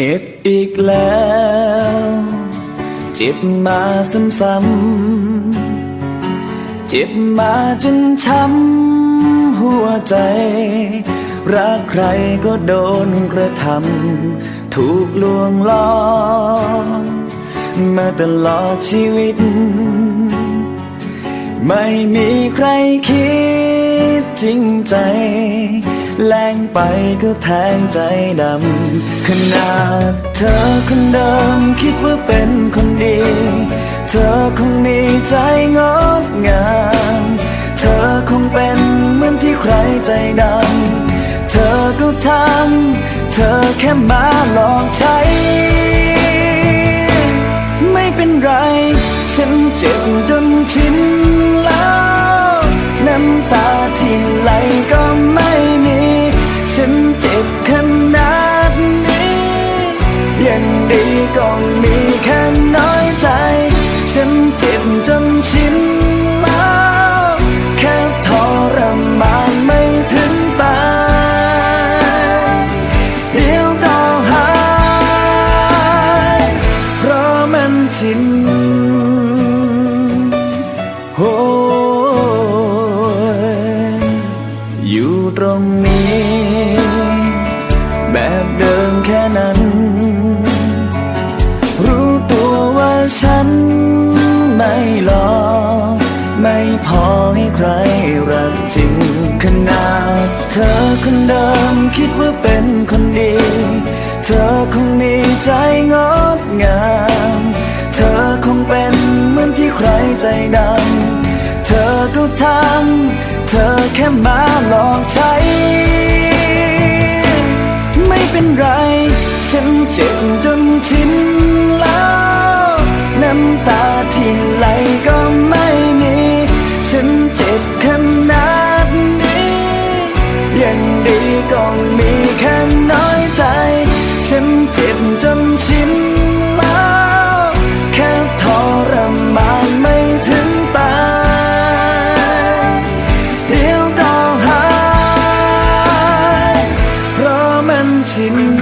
เจ็บอีกแล้ว เจ็บมาซ้ำๆเจ็บมาจนช้ำหัวใจ รักใครก็โดนกระทำถูกลวงล้อมาตลอดชีวิต ไม่มีใครคิดจริงใจ แรงไปก็แทงใจดำขนาดเธอคนเดิมคิดว่าเป็นคนดี เธอคงมีใจงดงาม เธอคงเป็นเหมือนที่ใครใจดำ เธอก็ทำ เธอแค่มาหลอกใช้ ไม่เป็นไร ฉันเจ็บจนชินแล้ว น้ำตาที่ไหลก็ไม่ ขนาดนี้ ยังดีก็มีแค่น้อยใจ ฉันเจ็บจนชินแล้ว แค่ทรมานไม่ถึงตายเดี๋ยวก็หาย เพราะมันชินโอ้ยอยู่ตรงนี้ ฉันไม่หลอกไม่พอให้ใครรักจริงขนาดเธอคนเดิมคิดว่าเป็นคนดี เธอคงมีใจงดงาม เธอคงเป็นเหมือนที่ใครใจดำเธอก็ทำเธอแค่มาหลอกใช้ไม่เป็นไร ฉันเจ็บจนชิน ดี๋